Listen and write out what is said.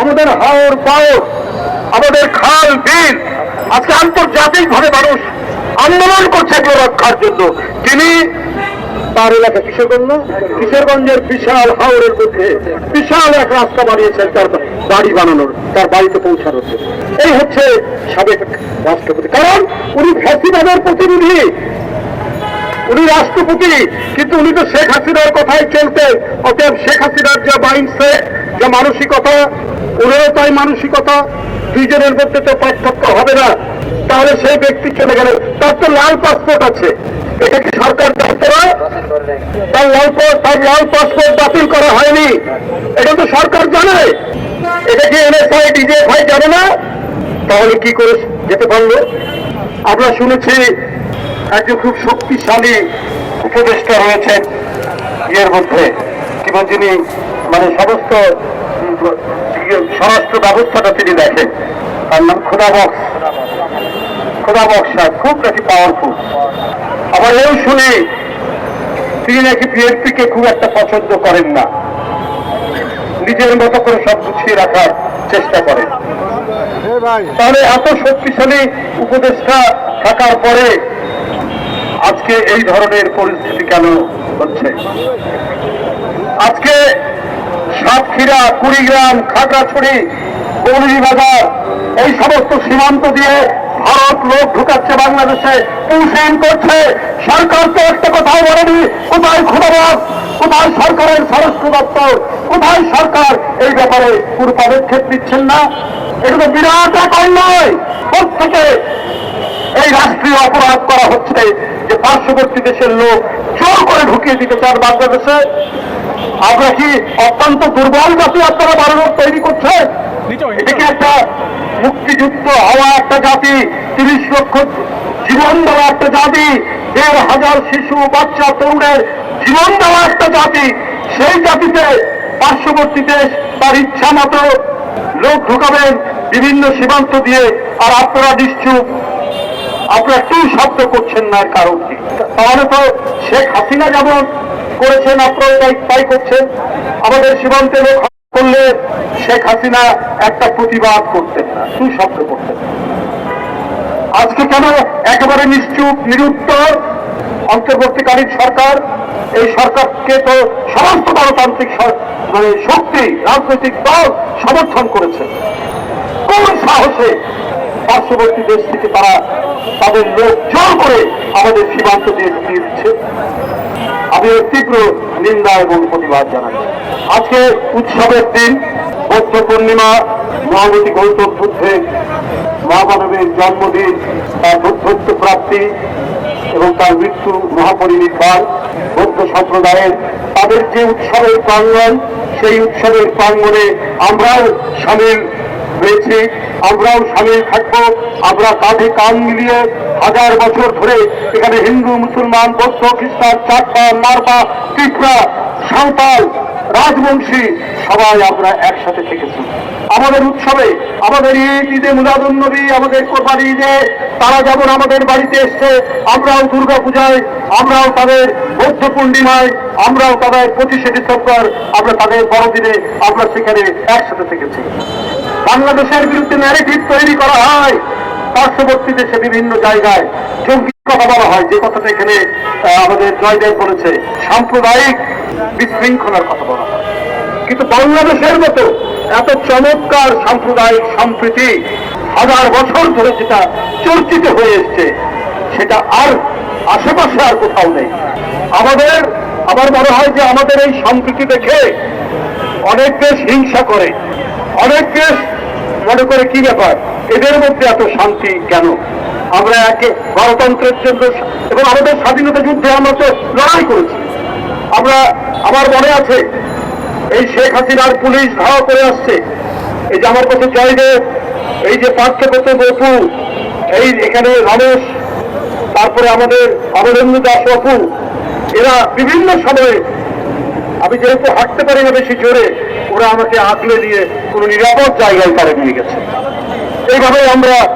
আমাদের হাওর পাওর, আমাদের খাল, বিল, আজকে আন্তর্জাতিক ভাবে মানুষ আন্দোলন করছে এগুলো রক্ষার জন্য। তিনি তার এলাকা কিশোরগঞ্জ, কিশোরগঞ্জের বিশাল হাওরের মধ্যে বিশাল এক রাস্তা বানিয়েছেন তার বাড়ি বানানোর, তার বাড়িতে পৌঁছানোর। এই হচ্ছে সাবেক রাষ্ট্রপতি। কারণ উনি ফ্যাসিবাদের প্রতিনিধি। উনি রাষ্ট্রপতি, কিন্তু উনি তো শেখ হাসিনার কথাই চলতেন অতএব শেখ হাসিনার যা মাইন্ডসেট যা মানসিকতা ওনারও তাই মানসিকতা, দুইজনের মধ্যে তো পার্থক্য হবে না। তাহলে সেই ব্যক্তি চলে গেল। তার তো লাল পাসপোর্ট আছে। এটা কি সরকার না? তার লাল তার লাল পাসপোর্ট বাতিল করা হয়নি। এটা তো সরকার জানে। এটা কি এনএসআই, ডিজিএফআই জানে না? তাহলে কি করে যেতে পারল? আমরা শুনেছি একজন খুব শক্তিশালী উপদেষ্টা রয়েছেন ইয়ের মধ্যে কিংবা যিনি মানে সমস্ত ইয়ে, স্বরাষ্ট্র ব্যবস্থাটা তিনি দেখেন। তার নাম খোদা বক্স। খোদা বক্স সাহেব খুব নাকি পাওয়ারফুল আবার এই শুনে তিনি নাকি বিএনপি কে খুব একটা পছন্দ করেন না। নিজের মতো করে সব গুছিয়ে রাখার চেষ্টা করেন। তাহলে এত শক্তিশালী উপদেষ্টা থাকার পরে আজকে এই ধরনের পরিস্থিতি কেন হচ্ছে? আজকে সাতক্ষীরা, কুড়িগ্রাম, খাগড়াছড়ি বাজার, এই সমস্ত সীমান্ত দিয়ে ভারত লোক ঢুকাচ্ছে বাংলাদেশে পুষিন করছে। সরকার তো একটা কথাও বলেনি, কোথায় খুদাবাস কোথায় সরকারের স্বরাষ্ট্র দপ্তর, কোথায় সরকার? এই ব্যাপারে কোনো পদক্ষেপ নিচ্ছেন না। তো বিরাট এক অন্যায় প্রত্যেকে এই রাষ্ট্রীয় অপরাধ করা হচ্ছে। পার্শ্ববর্তী দেশের লোক জোর করে ঢুকিয়ে দিতে চান বাংলাদেশে। আমরা কি অত্যন্ত দুর্বল জাতি আপনারা বারো তৈরি করছেন? এটা কি একটা মুক্তিযুদ্ধ হওয়া একটা জাতি তিরিশ লক্ষ জীবন দেওয়া একটা জাতি দেড় হাজার শিশু বাচ্চা তরুণের জীবন দেওয়া একটা জাতি সেই জাতিতে পার্শ্ববর্তী দেশ তার ইচ্ছা মতো লোক ঢুকাবেন বিভিন্ন সীমান্ত দিয়ে। আর আপনারা নিশ্চুপ আপনারা কি শব্দ করছেন না এর কারণ তাহলে তো শেখ হাসিনা যেমন করেছেন আপনারা তাই করছেন। আমাদের সীমান্তে লোক করলে শেখ হাসিনা একটা প্রতিবাদ করতেন না শব্দ করতেন আজকে কেন একেবারে নিশ্চুপ, নিরুত্তর অন্তর্বর্তীকালীন সরকার? এই সরকারকে তো সমস্ত গণতান্ত্রিক মানে শক্তি, রাজনৈতিক দল সমর্থন করেছে। কোন সাহসে পার্শ্ববর্তী দেশ থেকে তারা তাদের লোক জোর করে আমাদের সীমান্ত দিয়ে ঢুকিয়ে দিচ্ছে। আমি তীব্র নিন্দা এবং প্রতিবাদ জানাই। আজকে উৎসবের দিন বৌদ্ধ পূর্ণিমা, মহাবতী গৌতম বুদ্ধের মহামানবের জন্মদিন, তার বুদ্ধত্ব প্রাপ্তি এবং তার মৃত্যু মহাপরিনির্বাণ, বৌদ্ধ সম্প্রদায়ের তাদের যে উৎসবের প্রাঙ্গণ, সেই উৎসবের প্রাঙ্গনে আমরাও সামিল হয়েছি। আমরাও সামিল থাকব। আমরা কাঁধে কান মিলিয়ে হাজার বছর ধরে এখানে হিন্দু, মুসলমান, বৌদ্ধ, খ্রিস্টান, চাকমা মারমা ত্রিপুরা, সাঁওতাল, রাজবংশী সবাই আমরা একসাথে থেকেছি। আমাদের উৎসবে, আমাদের ঈদ, ঈদে মুলাদুল নবী, আমাদের কোরবানি ঈদে তারা যেমন আমাদের বাড়িতে এসছে, আমরাও দুর্গা পূজায়, আমরাও তাদের বৌদ্ধ পূর্ণিমায়, আমরাও তাদের পঁচিশে ডিসেম্বর, আমরা তাদের বড়দিনে আমরা সেখানে একসাথে থেকেছি। বাংলাদেশের বিরুদ্ধে ন্যারেটিভ তৈরি করা হয়। পার্শ্ববর্তী দেশে বিভিন্ন জায়গায় জঙ্গি কথা বলা হয়, যে কথাটা এখানে আমাদের জয়দেব বলেছে। সাম্প্রদায়িক বিশৃঙ্খলার কথা বলা হয়। কিন্তু বাংলাদেশের মতো এত চমৎকার সাম্প্রদায়িক সম্প্রীতি হাজার বছর ধরে যেটা চর্চিত হয়ে এসছে, সেটা আর আশেপাশে আর কোথাও নেই। আমাদের, আমার মনে হয় যে আমাদের এই সম্প্রীতি দেখে অনেক দেশ হিংসা করে, অনেক দেশ মনে করে কি ব্যাপার? এদের মধ্যে এত শান্তি কেন? আমরা একে গণতন্ত্রের জন্য এবং আমাদের স্বাধীনতা যুদ্ধে আমরা তো লড়াই করেছি। আমরা, আমার মনে আছে, এই শেখ হাসিনার পুলিশ ধাওয়া করে আসছে। এই যে আমার কাছে জয়দেব এই যে পার্থপত বপু, এই এখানে রমেশ, তারপরে আমাদের অমরেন্দ্র দাস বাপু, এরা বিভিন্ন সময়ে আমি যেহেতু হাঁটতে পারি না বেশি জোরে, ওরা আমাকে আগলে দিয়ে কোনো নিরাপদ জায়গায় তারা নিয়ে গেছে। এইভাবে আমরা